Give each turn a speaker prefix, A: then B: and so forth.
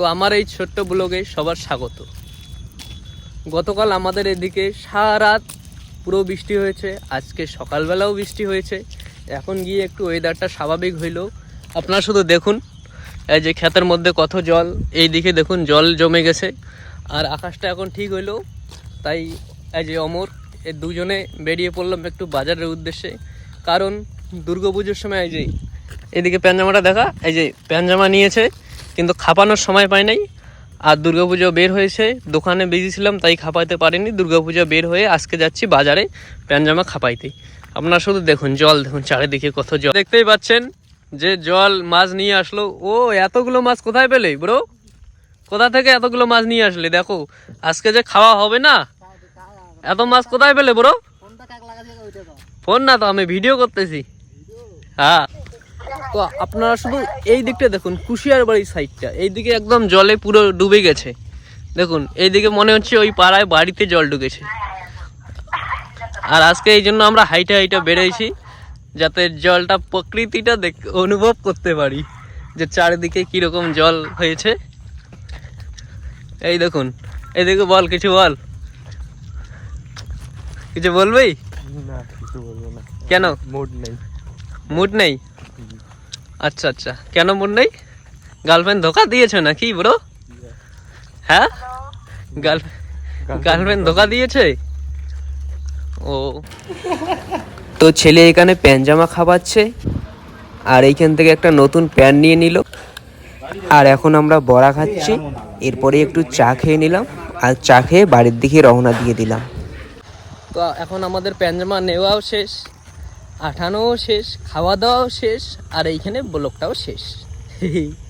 A: তো আমার এই ছোট্ট ব্লগে সবার স্বাগত। গতকাল আমাদের এদিকে সারা রাত পুরো বৃষ্টি হয়েছে, আজকে সকালবেলাও বৃষ্টি হয়েছে। এখন গিয়ে একটু ওয়েদারটা স্বাভাবিক হইল। আপনারা শুধু দেখুন, এই যে ক্ষেতের মধ্যে কত জল, এই দিকে দেখুন জল জমে গেছে। আর আকাশটা এখন ঠিক হইল, তাই এই যে অমর, এ দুজনে বেরিয়ে পড়লাম একটু বাজারের উদ্দেশ্যে। কারণ দুর্গাপুজোর সময় এই যে, এদিকে প্যানজামাটা দেখা, এই যে প্যানজামা নিয়েছে। কিন্তু খাপানোর সময় পাই নাই। আর দুর্গাপুজো বের হয়েছে দোকানে বিজি ছিলাম তাই খাপাইতে পারিনি। দুর্গাপুজো বের হয়ে আজকে যাচ্ছি বাজারে প্যানজামা খাপাইতে। আপনারা শুধু দেখুন জল দেখুন চারিদিকে কত জল। দেখতেই পাচ্ছেন যে জল মাছ নিয়ে আসলো। ও এতগুলো মাছ কোথায় পেলে ব্রো? কোথা থেকে এতগুলো মাছ নিয়ে আসলে? দেখো আজকে যে খাওয়া হবে না এত মাছ কোথায় পেলে ব্রো? ফোন না তো আমি ভিডিও করতেছি। হ্যাঁ। তো আপনারা শুধু এই দিকটা দেখুন কুশিয়ার বাড়ির সাইডটা এইদিকে একদম জলে পুরো ডুবে গেছে। দেখুন এইদিকে মনে হচ্ছে ওই পাড়ায় বাড়িতে জল ঢুকেছে। আর আজকে এই জন্য আমরা হাইটা হাইটা বেড়েছি যাতে জলটা প্রকৃতিটা দেখ অনুভব করতে পারি যে চারিদিকে কীরকম জল হয়েছে। এই দেখুন এইদিকে বল কিছু বল। কিছু বলবি?
B: না কিছু বলব না।
A: কেন?
B: মুড নেই।
A: মুড নেই? আচ্ছা আচ্ছা। কেন মুড নেই? গার্লফ্রেন্ড ধোকা দিয়েছ নাকি ব্রো হ্যাঁ? গার্লফ্রেন্ড ধোকা দিয়েছে? ও। তো ছেলে এখানে প্যানজামা খাওয়াচ্ছে আর এইখান থেকে একটা নতুন প্যান্ট নিয়ে নিল। আর এখন আমরা বড়া খাচ্ছি এরপরে একটু চা খেয়ে নিলাম আর চা খেয়ে বাড়ির দিকে রওনা দিয়ে দিলাম। তো এখন আমাদের প্যানজামা নেওয়াও শেষ। আঠানোও শেষ খাওয়া দাওয়াও শেষ আর এইখানে ব্লকটাও শেষ।